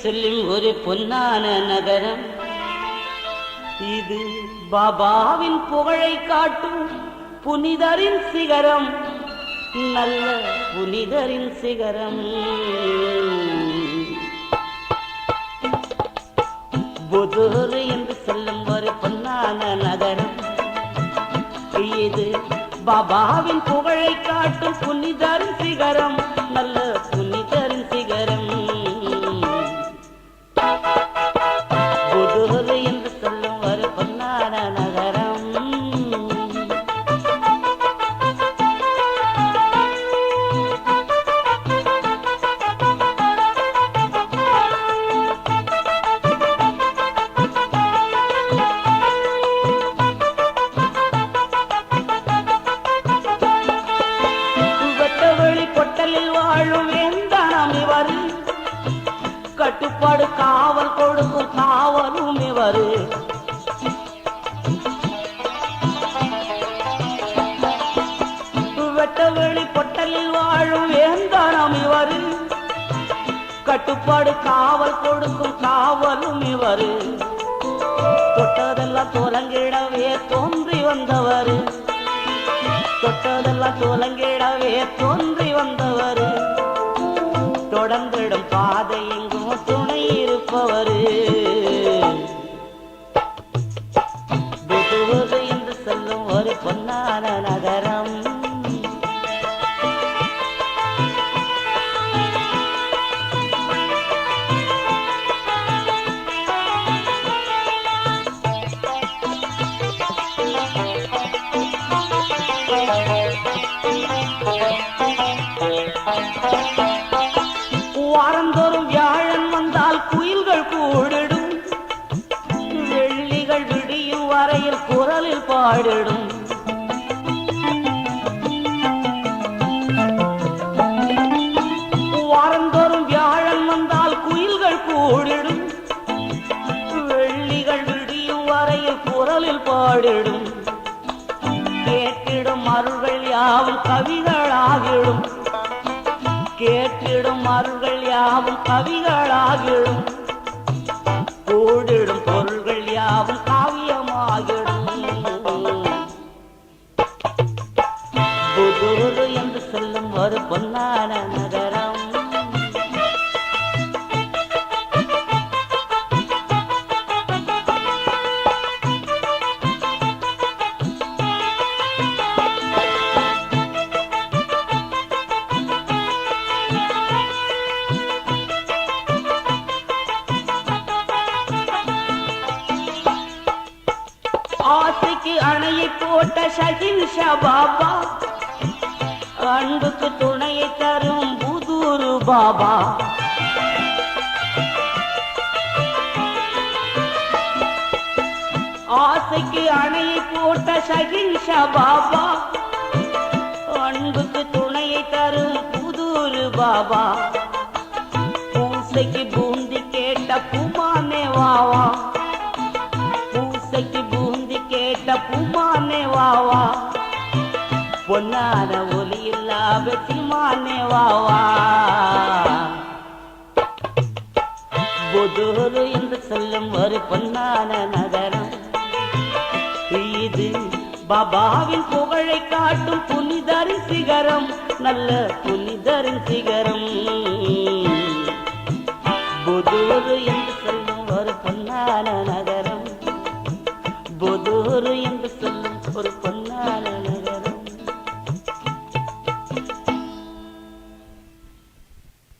செல்லும் ஒரு பொன்னான நகரம். இது பாபாவின் புகழை காட்டும் புனிதரின் சிகரம். நல்ல புனிதரின் சிகரம். புதூர் என்று செல்லும் ஒரு பொன்னான நகரம். இது பாபாவின் புகழை காட்டும் புனிதரின் சிகரம். நல்ல கட்டுப்பாடு காவல் கொடுக்கும் காவலும் இவரு. வெட்டவெளி பொட்டலில் வாழும் வேந்தானம் இவரு. கட்டுப்பாடு காவல் கொடுக்கும் காவலும் இவரு. தொட்டதெல்லாம் தோலங்கிடவே தோன்றி வந்தவர். தொட்டதெல்லாம் தோலங்கிடவே தோன்றி வந்தவர். தொடர்ந்திடும் பாதை எங்கும் துணை இருப்பவர். புதுவது என்று சொல்லும் ஒரு பொன்னான மயில்கள் கூடிடும். வெள்ளிகள் விடியும் வரையில் குரலில் பாடிடும். வாரந்தோறும் வியாழன் வந்தால் குயில்கள் கூடிடும். வெள்ளிகள் விடியும் வரையில் குரலில் பாடிடும். கேட்டிடும் அருள்கள் யாவும் கவிகளாகிடும். கேட்டிடும் அருள்கள் யாவும் கவிகளாகிடும். கூடிடும் பொருள்கள் யாவும் ஆசைக்கு அணையை போட்ட ஷகில் பாபா அன்புக்கு துணையை தரும் புதூரு பாபா. ஆசைக்கு அணையை போட்ட ஷகில் பாபா அன்புக்கு துணையை தரும் புதூரு பாபா. பூசைக்கு பூந்தி கேட்ட புமானே வாவா. பூசைக்கு வாவா பொன்னான ஒலி இல்லாத சிமானே வாவா புதூரு என்று சொல்லும் ஒரு பொன்னான நகரம். இது பாபாவின் புகழை காட்டும் புனிதரின் சிகரம் நல்ல புனிதரின் சிகரம். புதூரு என்று சொல்லும் ஒரு பொன்னான நகரம். புதூரு என்று சொல்லும் ஒரு பொன்